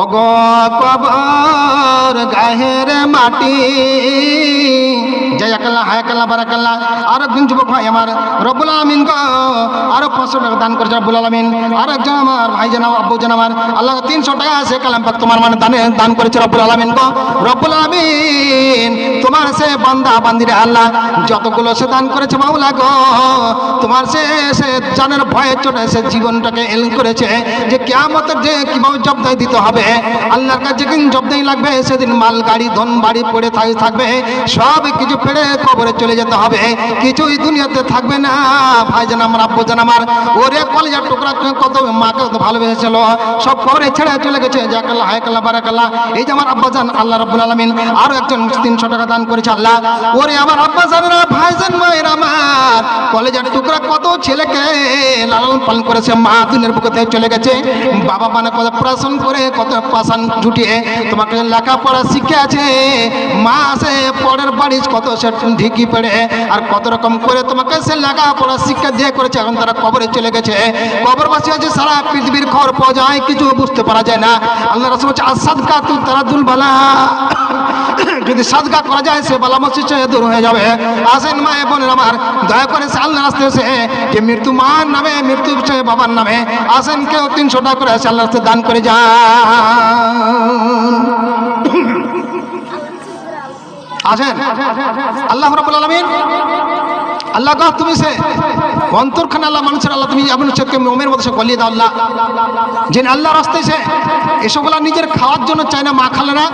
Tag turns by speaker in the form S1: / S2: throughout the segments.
S1: অগ কবর গাহের মাটি। জয়াকাল্লা হায়াকাল্লা বারাকাল্লা আর একজন যুবক ভাই আমার, রব্বুল আলমিন গো। আরও পাঁচশো টাকা দান করেছে রব্বুল আলমিন। আর একজন আমার ভাই জানাম আব্বু জান আমার। আল্লাহ তিনশো টাকা আছে, কালাম পাক তোমার মানে দানে দান করেছে রব্বুল আলমিন গো। রব্বুল আলমিন, তোমার সে বান্দা বান্দিরে আল্লাহ, যতগুলো সে দান করেছে মাওলা গো, তোমার সে সে জানের ভয়ে চলে সে জীবনটাকে এল করেছে। যে কেয়ামতের যে কীভাবে জবদাই দিতে হবে আল্লাহর কাছে যেদিন জবদাই লাগবে, সেদিন মাল, গাড়ি, ধন, বাড়ি পড়ে থাই থাকবে। সব কিছু ফেড়ে কবরে চলে যেতে হবে। কিছুই দুনিয়াতে থাকবে না। ভাই জান আমার, আব্বু জান আমার, ওরে কলেজার টুকরা কত মাকে কত ভালোবেসেছিল। সব কবরে ছেড়ে চলে গেছে। জাকাল্লাহ হায়কাল্লাহ বারাকাল্লাহ এই যে আমার আব্বা জান, আল্লাহ রাব্বুল আলামিন আরও একজন তিনশো টাকা দান করেছে আল্লাহ। ওরে আমার আব্বা জানেরা ভাই জান, মায়ের আমার। কলেজের টুকরা কত ছেলেকে লালন পালন করেছে, মা দুনের বুকে চলে গেছে। বাবা মানে কত পড়াশোন করে, কত পাশান জুটিয়ে তোমাকে লেখাপড়া শিখেছে মা পরের বাড়ি কত সে ঢিকি পেড়ে, আর কত রকম করে তোমাকে সে লেখাপড়া শিক্ষা দিয়ে করেছে, এখন তারা কবরে চলে গেছে। কবরবাসী আছে সারা পৃথিবীর খবর পাওয়া যায় কিছু বুঝতে পারা যায় না। আল্লাহ রসুল হচ্ছে আসাদ কাতুল তারা দুলবালা। যদি সাদকা করা যায়, সে বালা মসজিদ থেকে দূর হয়ে যাবে। আসেন মা বোনের আমার, দয়া করে সে আল্লাহ রাস্তে এসে যে মৃত্যু মার নামে, মৃত্যু বাবার নামে, আসেন কেউ তিনশো টাকা করে আল্লাহ রাস্তে দান করে যান। আসেন। আল্লাহ রাব্বুল আলামিন, আল্লাহ তুমি সে অন্তরখানে আল্লাহ, মানুষের আল্লাহ, তুমি এমন চোখকে মোমের মতো সে গলিয়ে দাও আল্লাহ। যে আল্লাহ রাস্তায় সে এসবগুলা নিজের খাওয়ার জন্য চায় না মা খালেরা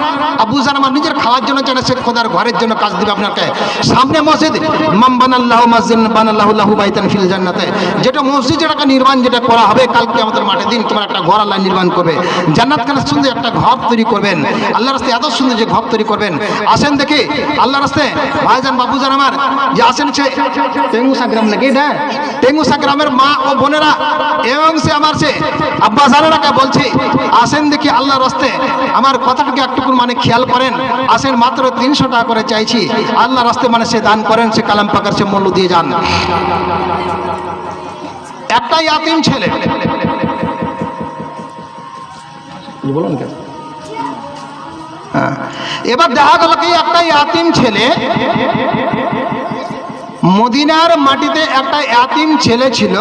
S1: আবু জান আমার নিজের খাওয়ার জন্য চায় না, সে খোদার ঘরের জন্য কাজ দিবে আপনাকে। সামনে মসজিদ মাম বানাল্লাহ মসজিদ, বানাল্লাহু লাহু বাইতান ফিল জান্নাতে। যেটা মসজিদ, যেটাকে নির্মাণ, যেটা করা হবে কালকে আমাদের মাঠে দিন তোমার একটা ঘর আল্লাহ নির্মাণ করবে। জান্নাত খানে সুন্দর একটা ঘর তৈরি করবেন। আল্লাহ রাস্তায় এত সুন্দর যে ঘর তৈরি করবেন। আসেন দেখি আল্লাহ রাস্তায় ভাইজান বাবুজান আমার, যে আসেন সে টেঙ্গুসা গ্রাম নাকি এটা? টেঙ্গুসা গ্রামের মা ও বোনেরা এবং সে আমার সে আব্বা জানেরাকে বলছি আসেন দেখি আল্লাহ রাস্তে। আমার কথাটাকে একটুকু মানে খেয়াল করেন। আসেন মাত্র তিনশো টাকা করে চাইছি। আল্লাহ রাস্তে মানে সে দান করেন সে কালাম পাকার সে মূল্য দিয়ে যান। একটাই আতিম ছেলে। বলুন কেন? হ্যাঁ। এবার দেখা গেল কি একটা ইয়াতিম ছেলে মদিনার মাটিতে একটা ইয়াতিম ছেলে ছিল।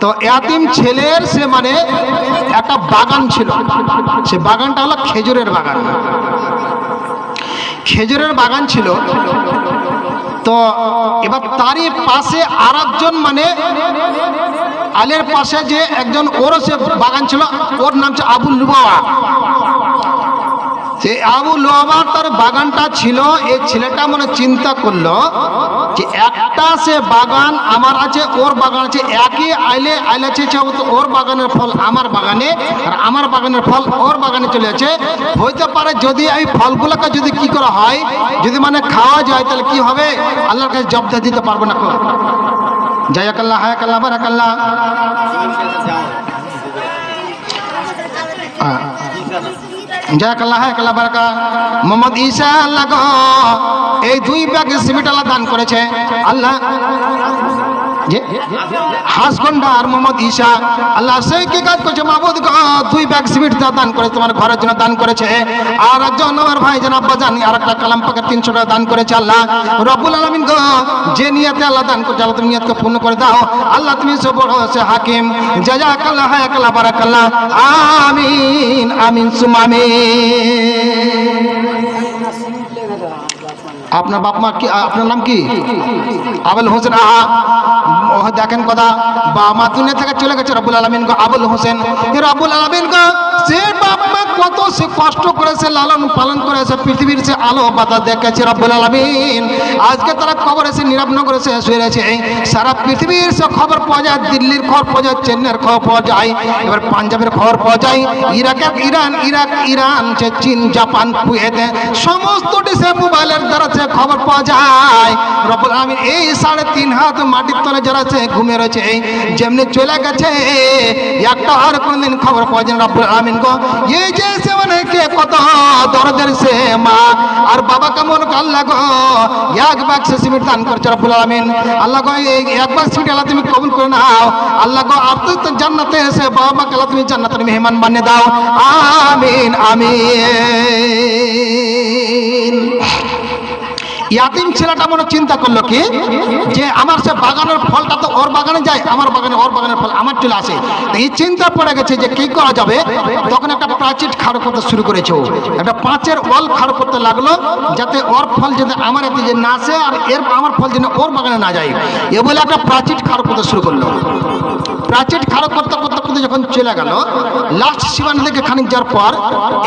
S1: তো ইয়াতিম ছেলের সে মানে একটা বাগান ছিল। সে বাগানটা হলো খেজুরের বাগান। খেজুরের বাগান ছিল। তো এবার তারই পাশে আর মানে আলের পাশে যে একজন ওরও সে বাগান ছিল, ওর নাম হচ্ছে আবুল লুবাওয়া সে আবু লোহাবার তার বাগানটা ছিল এই ছেলেটা মনে চিন্তা করল যে একটা সে বাগান আমার আছে ওর বাগান আছে একই আইলে আইলে আছে ওর বাগানের ফল আমার বাগানে আর আমার বাগানের ফল ওর বাগানে চলে আছে হইতে পারে যদি এই ফলগুলোকে যদি কি করা হয় যদি মানে খাওয়া যায় তাহলে কি হবে? আল্লাহর কাছে জব্দ দিতে পারব না কো জায়াকাল্লাহ হায়াকাল্লাহ বারাকাল্লাহ। হ্যাঁ জাকাল্লাহ হায়াকাল্লাহ বারাকা মোহাম্মদ ঈসা আল্লাহ এই দুই ব্যাগ সিমেন্ট আল্লাহ দান করেছে। আল্লাহ যে হাসগন্ডা আর মোহাম্মদ ঈসা আল্লাহ সেই কি কাজ করছে? মাহবুদ দুই ব্যাগ সিমেন্ট দান করে তোমার ঘরের জন্য দান করেছে। আর একজন আমার ভাই যেন আব্বা জানি আর একটা কালাম পাকে তিনশো টাকা দান করেছে আল্লাহ। রব্বুল আলমিন গো, যে নিয়াতে আল্লাহ দান করছে, আল্লাহ তুমি নিয়াতকে পূর্ণ করে দাও। আল্লাহ তুমি সে বড়, সে হাকিম। জাজাকাল্লাহ, হায়াকাল্লাহ, বারাকাল্লাহ। আমিন আমিন সুমামিন আপনার বাপ মা কি আপনার নাম কি? আবুল হোসেন, আহা দেখেন কথা, বাবা মা দুনিয়া থেকে চলে গেছে রবুল আলমিন গো, আবুল হোসেন। রবুল আলমিন গো, সে বাপ মা কত সে কষ্ট করেছে, লালন পালন করেছে, পৃথিবীর সে আলো বাতা দেখেছে রব্বুল আলমিন। আজকে তারা খবর এসে নিরাপনগরে সে শুয়ে রয়েছে। সারা পৃথিবীর সে খবর পাওয়া যায়, দিল্লির খবর পাওয়া যায়, চেন্নাইয়ের খবর পাওয়া যায়, এবার পাঞ্জাবের খবর পাওয়া যায়, ইরাকের ইরান, ইরাক, ইরান, সে চীন, জাপান, কুয়েত, সমস্ত সে মোবাইলের দ্বারা সে খবর পাওয়া যায়। রব্বুল আলমিন এই সাড়ে তিন হাত মাটির তলে যারা সে ঘুমে রয়েছে। যেমনি চলে গেছে, একটা আর কোনদিন খবর পাওয়া যায় রব্বুল আলমিন যে সে অনেকে কত দরদের সে মা। আর বাবা কেমন আল্লাহ গো। এক বাক্স সিমেন্ট দান করছে রব্বুল আলামিন। আল্লাহ গো, এই এক বাক্স সিমেন্ট আল্লাহ তুমি কবুল করে নাও। আল্লাহ গো, আর তো জান্নাতে এসে বাবা আল্লাহ জান্নাতের মেহমান বানিয়ে দাও। আমিন আমিন। ইয়াতিম ছেলেটা মনে চিন্তা করল কি? যে আমার সে বাগানের ফলটা তো ওর বাগানে যায়, আমার বাগানে, ওর বাগানের ফল আমার চলে আসে। এই চিন্তা পড়ে গেছে যে কি করা যাবে? তখন একটা প্রাচীর খাড়ো করতে শুরু করেছে। একটা পাঁচের ওয়াল খাড়ো করতে লাগল, যাতে ওর ফল যাতে আমার এতে যে না আসে আর এর আমার ফল যেন ওর বাগানে না যায়। এ বলে একটা প্রাচীর খাড়ো করতে শুরু করল। প্রাচীর খাড়ো করতে করতে করতে যখন চলে গেল লাস্ট সীমানা থেকে খানিক যাওয়ার পর,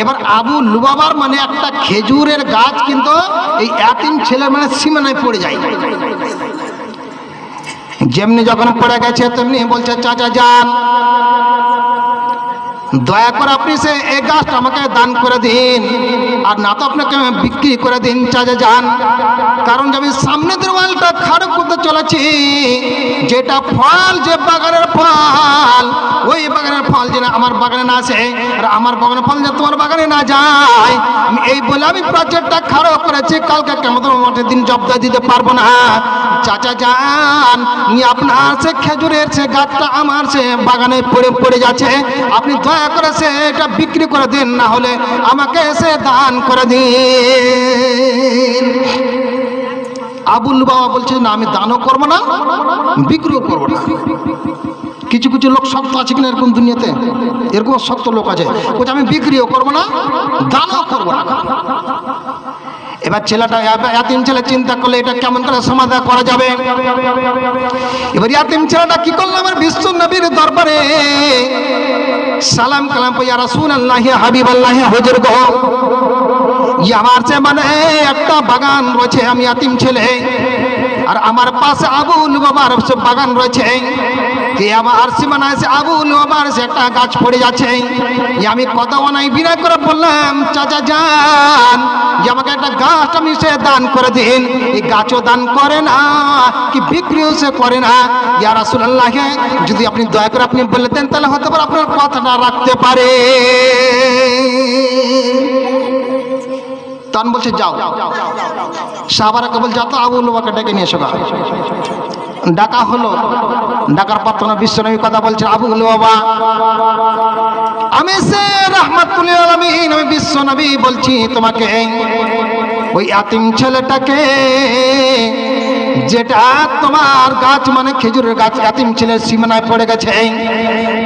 S1: এবার আবু লুবাবার মানে একটা খেজুরের গাছ কিন্তু এই এতিম ছেলের মানে সীমানায় পড়ে যায়। যেমনি যখন পড়ে গেছে, তেমনি বলছে, চাচা যান, দয়া করে আপনি সে এই গাছটা আমাকে দান করে দিন, আর না তো আপনাকে বিক্রি করে দিন, চাচা যান। কারণ যে আমি সামনে দেওয়ালটা খারাপ করতে চলেছি, যেটা ফল, যে বাগানের ফল, ওই বাগানের ফল যেন আমার বাগানে না আসে, আর আমার বাগানের ফল যেন তোমার বাগানে না যায়। আমি এই বলে আমি প্রজেক্টটা খারাপ করেছি, কালকে কেমন মাঠের দিন জব্দ দিতে পারব না। চাচা যান আপনার সে খেজুরের সে গাছটা আমার সে বাগানে পড়ে পড়ে যাচ্ছে। আপনি দয়া করে সে এটা বিক্রি করে দিন, না হলে আমাকে সে দান করে দিন। আবুল বাবা বলছে, না, আমি দানও করব না বিক্রিও করব না। কিছু কিছু লোক শক্ত আছে কিনা এরকম দুনিয়াতে? এরকম শক্ত লোক আছে। বলছে, আমি বিক্রিও করব না, দানও করব না। এবার ছেলেটা এতিম ছেলে চিন্তা করলে এটা কেমন করে সমাধান করা যাবে? এবার ইয়াতিম ছেলেটা কি করল? আমার বিশ্ব নবীর দরবারে সালাম কালাম ইয়া রাসূল আল্লাহ হাবিব আল্লাহ হুজুর গো। আমার যে মানে একটা বাগান রয়েছে, আমি আতিম ছেলে। আর আমার পাশে আবুল বাবার বাগান রয়েছে। আমার সে সে একটা গাছ পড়ে যাচ্ছে। আমি বিনা করে বললাম, চাচা যান যে আমাকে একটা গাছ সে দান করে দিন। এই গাছও দান কি করে না। যদি আপনি দয়া করে আপনি বলে দেন, তাহলে হতে পারে আপনার কথাটা রাখতে পারে। তখন বলছে, যাও। সাহাবারাকে বলছে তো আবুল বাবাকে ডেকে নিয়ে এসো ডাকা হলো। ডাকার পর তখন বিশ্বনবী কথা বলছে আবুল বাবা আমি সে রহমাতুল আলমিন, আমি বিশ্বনবী বলছি তোমাকে। ওই আতিম ছেলেটাকে, যেটা তোমার গাছ মানে খেজুরের গাছ এতিম ছেলের সীমানায় পড়ে গেছে।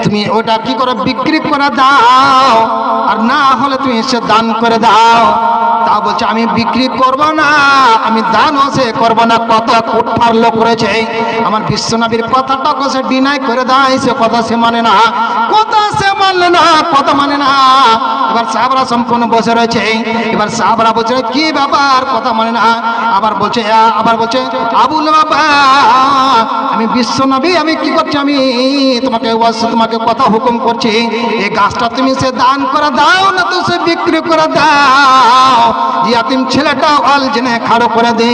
S1: তুমি ওটা কি করে বিক্রি করে দাও? আর না হলে তুমি সে দান করে দাও। তা বলছে, আমি বিক্রি করব না, আমি দানও সে করব না। কত কুঠার লোক রয়েছে। আমার বিশ্বনবীর কথাটা সে ডিনাই করে দেয়, সে কথা সে মানে না। কথা সে মানলে না, কথা মানে না। এবার সাহাবরা সম্পূর্ণ বসে রয়েছে। এবার সাহাবরা বলছে, কি ব্যাপার? কথা মানে না। আবার বলছে আবার বলছে, আবুল বাবা আমি বিশ্ব নবী আমি কি করছি? আমি তোমাকে তোমাকে কথা হুকুম করছি। এই গাছটা তুমি সে দান করে দাও, না তো সে বিক্রি করে দাও। ইয়াতিম ছেলেটা অল জেনে খাড়ো করে দে।